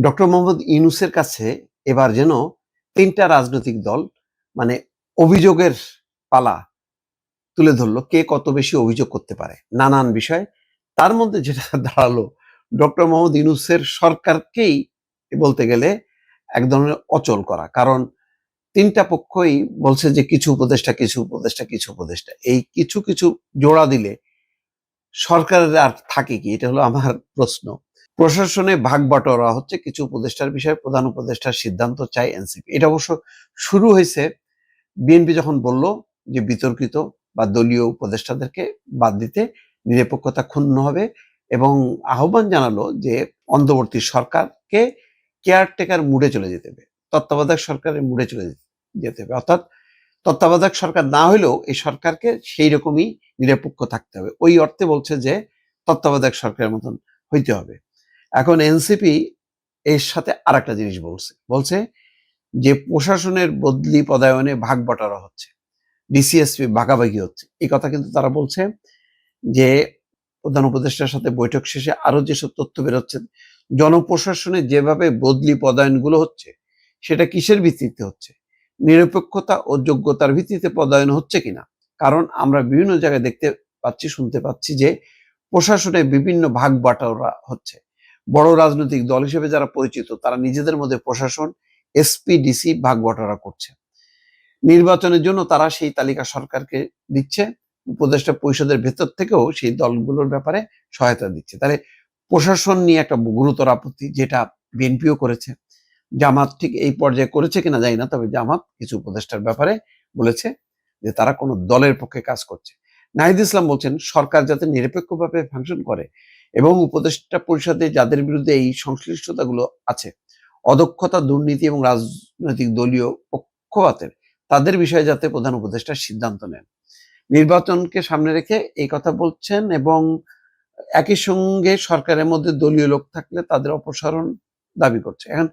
Doctor Mohammad ইউনুসের কাছে এবার যেন তিনটা রাজনৈতিক দল মানে অভিযোগের পালা তুলে ধরলো, কে কত বেশি অভিযোগ করতে পারে, নানান বিষয়। তার মধ্যে যেটা দাঁড়াল, ডক্টর মোহাম্মদ ইউনুসের সরকারকেই বলতে গেলে এক ধরনের অচল করা। কারণ তিনটা পক্ষই বলছে যে কিছু উপদেষ্টা কিছু উপদেষ্টা কিছু উপদেষ্টা। এই কিছু কিছু জোড়া দিলে সরকারের আর থাকে কি? এটা হলো আমার প্রশ্ন। প্রশাসনে ভাগ বাটোয়ারা হচ্ছে কিছু উপদেষ্টার বিষয়ে প্রধান উপদেষ্টার সিদ্ধান্ত চাই এনসিপি। এটা অবশ্য শুরু হয়েছে। বিএনপি যখন বলল যে বিতর্কিত বা দলীয় উপদেষ্টাদেরকে বাদ দিতে নিরপেক্ষতা ক্ষুণ্ণ হবে এবং আহ্বান জানালো যে অন্তর্বর্তী সরকারকে কেয়ারটেকার মুডে চলে যেতে হবে, তত্ত্বাবধায়ক সরকারের মুডে চলে যেতে হবে। অর্থাৎ তত্ত্বাবধায়ক সরকার না হলেও এই সরকারকে সেই রকমই নিরপেক্ষ থাকতে হবে। ওই অর্থে বলছে যে তত্ত্বাবধায়ক সরকারের মতন হইতে হবে। এখন এনসিপি এর সাথে আর একটা জিনিস বলছে। বলছে যে প্রশাসনের বদলি পদায়নে ভাগ বটারা হচ্ছে, ডিসিএসপি ভাগাভাগি হচ্ছে। এই কথা কিন্তু তারা বলছে যে প্রধান উপদেষ্টার সাথে বৈঠক শেষে আরও যেসব তথ্য বেরোচ্ছে, জনপ্রশাসনে যেভাবে বদলি পদায়নগুলো হচ্ছে, সেটা কিসের ভিত্তিতে হচ্ছে? নিরপেক্ষতা ও যোগ্যতার ভিত্তিতে পদায়ন হচ্ছে কিনা? কারণ আমরা বিভিন্ন জায়গায় দেখতে পাচ্ছি, শুনতে পাচ্ছি যে প্রশাসনে বিভিন্ন ভাগ বাটোয়ারা হচ্ছে। বড় রাজনৈতিক দল হিসেবে যারা পরিচিত, তারা নিজেদের মধ্যে প্রশাসন এসপি ডিসি ভাগ বাটোয়ারা করছে। নির্বাচনের জন্য তারা সেই তালিকা সরকারকে দিচ্ছে, উপদেষ্টা পরিষদের ভেতর থেকেও সেই দলগুলোর ব্যাপারে সহায়তা দিচ্ছে। তাহলে প্রশাসন নিয়ে একটা গুরুতর আপত্তি যেটা বিএনপিও করেছে। জামাত ঠিক এই পর্যায়ে করেছে কিনা জানি না, তবে জামাত কিছু উপদেষ্টার ব্যাপারে বলেছে যে তারা কোনো দলের পক্ষে কাজ করছে। নাহিদ ইসলাম বলছেন, সরকার যাতে নিরপেক্ষভাবে ফাংশন করে এবং উপদেষ্টা পরিষদে যাদের বিরুদ্ধে এই সংশ্লিষ্টতাগুলো আছে, অদক্ষতা, দুর্নীতি এবং রাজনৈতিক দলীয় পক্ষপাতের তাদের বিষয়ে যাতে প্রধান উপদেষ্টা সিদ্ধান্ত নেন। নির্বাচনকে সামনে রেখে এই কথা বলছেন এবং একই সঙ্গে সরকারের মধ্যে দলীয় লোক থাকলে তাদের অপসারণ দাবি করছে। এখন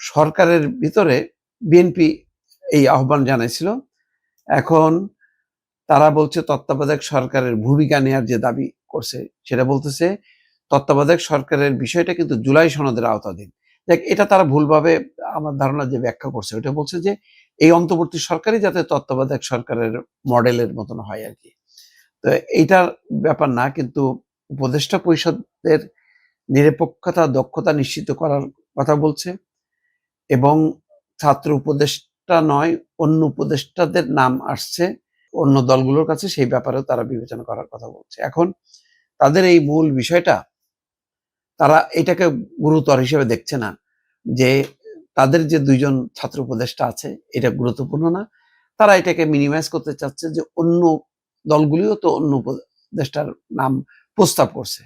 সরকারের ভিতরে বিএনপি এই আহ্বান জানাইছিল। এখন তারা বলছে তত্ত্বাবধায়ক সরকারের ভূমিকা নেয়ার যে দাবি করছে, সেটা বলতেছে তত্ত্বাবধায়ক সরকারের বিষয়টা কিন্তু জুলাই সনদের আওতাধীন। দেখ, এটা তারা ভুলভাবে আমার ধারণা যে ব্যাখ্যা করছে। ওটা বলছে যে এই অন্তর্বর্তী সরকারই যাতে তত্ত্বাবধায়ক সরকারের মডেলের মতন হয় আর কি। তো এইটার ব্যাপার না, কিন্তু উপদেষ্টা পরিষদের নিরপেক্ষতা, দক্ষতা নিশ্চিত করার কথা বলছে এবং ছাত্র উপদেষ্টা নয়, অন্য উপদেষ্টাদের নাম আসছে অন্য দলগুলোর কাছে, সেই ব্যাপারেও তারা বিবেচনা করার কথা বলছে। এখন তাদের এই মূল বিষয়টা তারা এটাকে গুরুতর হিসেবে দেখছে না যে তাদের যে দুইজন ছাত্র উপদেষ্টা আছে, এটা গুরুত্বপূর্ণ না। তারা এটাকে মিনিমাইজ করতে চাচ্ছে যে অন্য দলগুলিও তো অন্য উপদেষ্টার নাম প্রস্তাব করছে।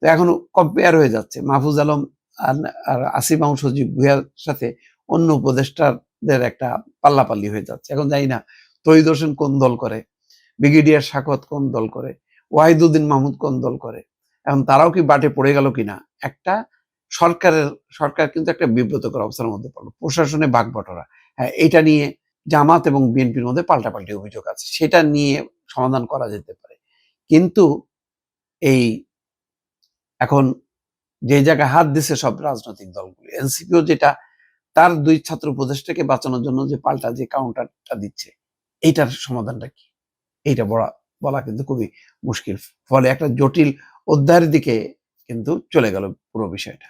তো এখন কম্পেয়ার হয়ে যাচ্ছে। মাহফুজ আলম আর মাহমুদ সজীব ভুইয়ার সাথে অন্য উপদেষ্টাদের একটা পাল্লাপাল্লি হয়ে যাচ্ছে। এখন জানি না তহিদ কোন দল করে, ব্রিগেডিয়ার শাকত কোন দল করে, ওয়াহিদুদ্দিন মাহমুদ কোন দল করে। এখন তারাও কি বাটে পড়ে গেল কিনা? একটা সরকারের, সরকার কিন্তু একটা বিব্রতকর অবস্থার মধ্যে পড়ল। প্রশাসনে ভাগ বটরা। হ্যাঁ এটা নিয়ে জামাত এবং বিএনপির মধ্যে পাল্টাপাল্টি অভিযোগ আছে। সেটা নিয়ে সমাধান করা যেতে পারে। কিন্তু এই এখন যে জায়গায় হাত দিছে সব রাজনৈতিক দলগুলি, এনসিপিও যেটা, তার দুই ছাত্র উপদেষ্টাকে বাঁচানোর জন্য যে পাল্টা যে কাউন্টারটা দিচ্ছে, এইটার সমাধানটা কি? এইটা বলা বলা কিন্তু খুবই মুশকিল। ফলে একটা জটিল অধ্যায়ের দিকে কিন্তু চলে গেল পুরো বিষয়টা।